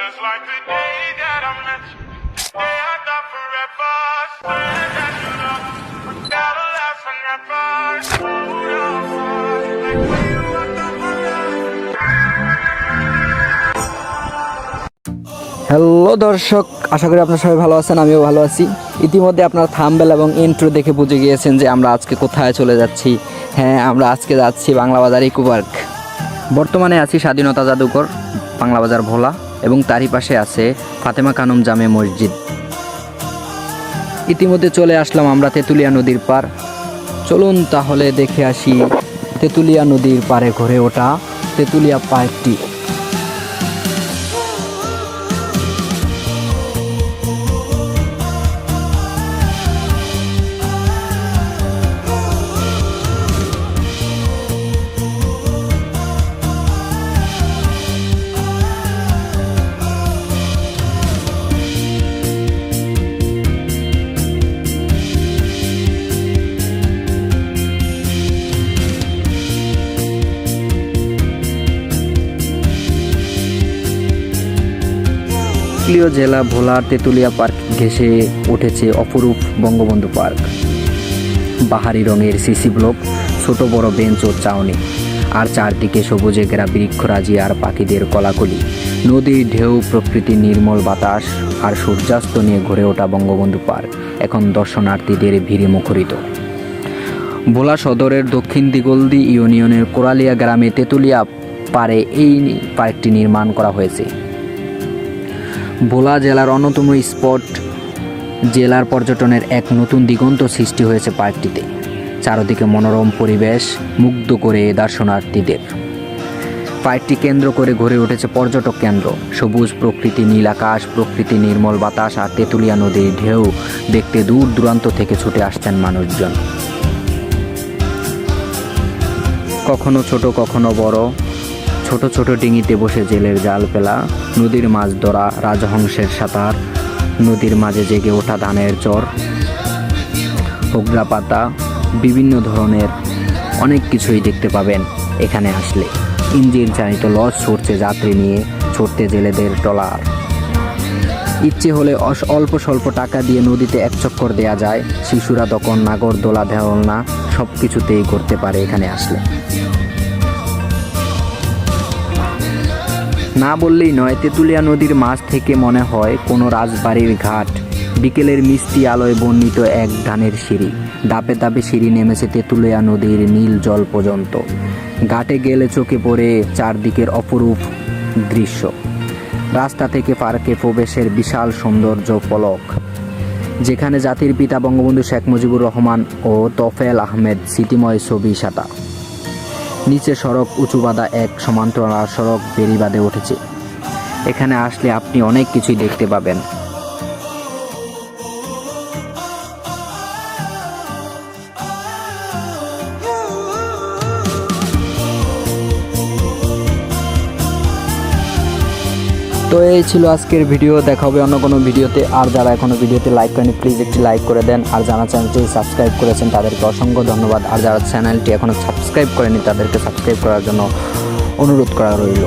Just like the day that I met you. Day I thought forever. Swear that you love last hello দর্শক। আশা করি আপনারা সবাই ভালো আছেন, আমিও ভালো আছি। ইতিমধ্যে আপনারা থামবেল এবং ইন্ট্রো দেখে বুঝে গিয়েছেন যে আমরা আজকে কোথায় চলে যাচ্ছি। হ্যাঁ আমরা আজকে যাচ্ছি বাংলা বাজার ইকো পার্ক বর্তমানে আছি স্বাধীনতা জাদুঘর, বাংলা বাজার ভোলা। এবং তারই পাশে আছে ফাতেমা কানুম জামে মসজিদ। ইতিমধ্যে চলে আসলাম আমরা তেঁতুলিয়া নদীর পার চলুন তাহলে দেখে আসি তেঁতুলিয়া নদীর পারে ঘরে ওঠা তেঁতুলিয়া পার্কটি হুগলিও জেলা ভোলার তেঁতুলিয়া পার্ক ঘেঁষে উঠেছে অপরূপ বঙ্গবন্ধু পার্ক। বাহারি রঙের সিসি ব্লক, ছোট বড় বেঞ্চ ও চাউনি। আর চারদিকে সবুজে ঘেরা বৃক্ষরাজি আর পাখিদের কলাকলি। নদীর ঢেউ, প্রকৃতির নির্মল বাতাস আর সূর্যাস্ত নিয়ে ঘুরে ওঠা বঙ্গবন্ধু পার্ক এখন দর্শনার্থীদের ভিড়ে মুখরিত। ভোলা সদরের দক্ষিণ দিগলদি ইউনিয়নের কোরালিয়া গ্রামে তেঁতুলিয়া পারে এই পার্কটি নির্মাণ করা হয়েছে। ভোলা জেলার অন্যতম স্পট জেলার পর্যটনের এক নতুন দিগন্ত সৃষ্টি হয়েছে পার্কটিতে। চারদিকে মনোরম পরিবেশ, মুগ্ধ করে দর্শনার্থীদের। পার্কটি কেন্দ্র করে গড়ে উঠেছে পর্যটক কেন্দ্র। সবুজ প্রকৃতি, নীল আকাশ, প্রকৃতি নির্মল বাতাস আর তেঁতুলিয়া নদীর ঢেউ দেখতে দূর দূরান্ত থেকে ছুটে আসছেন মানুষজন। কখনো ছোট, কখনো বড় ছোট ছোট ডিঙিতে বসে জেলের জাল ফেলা, নদীর মাছ ধরা, রাজহংসের সাঁতার, নদীর মাঝে জেগে ওঠা ধানের চর হোগরা পাতা বিভিন্ন ধরনের অনেক কিছুই দেখতে পাবেন এখানে আসলে। ইঞ্জিন চালিত লঞ্চ ছড়ছে যাত্রী নিয়ে ছড়তে জেলেদের ট্রলার ইচ্ছে হলে অল্প স্বল্প টাকা দিয়ে নদীতে এক চক্কর দেয়া যায়। শিশুরা তখন নাগর দোলা না সব কিছুতেই করতে পারে এখানে আসলে। না বললেই নয়, তেঁতুলিয়া নদীর মাছ থেকে মনে হয় কোনো রাজবাড়ির ঘাট। বিকেলের মিষ্টি আলোয় বর্ণিত এক ধানের সিঁড়ি। দাপে দাপে সিঁড়ি নেমেছে তেঁতুলিয়া নদীর নীল জল পর্যন্ত। ঘাটে গেলে চোখে পড়ে চারদিকের অপরূপ দৃশ্য। রাস্তা থেকে পার্কে প্রবেশের বিশাল সৌন্দর্য পলক। যেখানে জাতির পিতা বঙ্গবন্ধু শেখ মুজিবুর রহমান ও তফেল আহমেদ স্মৃতিময় ছবি সাঁটা নিচে সড়ক, উঁচু বাঁধা এক সমান্তরাল সড়ক বেরিবাদে বাঁধে উঠেছে। এখানে আসলে আপনি অনেক কিছুই দেখতে পাবেন। তো এই ছিল আজকের ভিডিও। দেখা হবে অন্য কোনো ভিডিওতে। আর যারা এখনও ভিডিওতে লাইক করেনি প্লিজ একটি লাইক করে দেন। আর যারা চ্যানেলটি সাবস্ক্রাইব করেছেন, তাদেরকে অসংখ্য ধন্যবাদ। আর যারা চ্যানেলটি এখনও সাবস্ক্রাইব করেনি, তাদেরকে সাবস্ক্রাইব করার জন্য অনুরোধ করা রইল।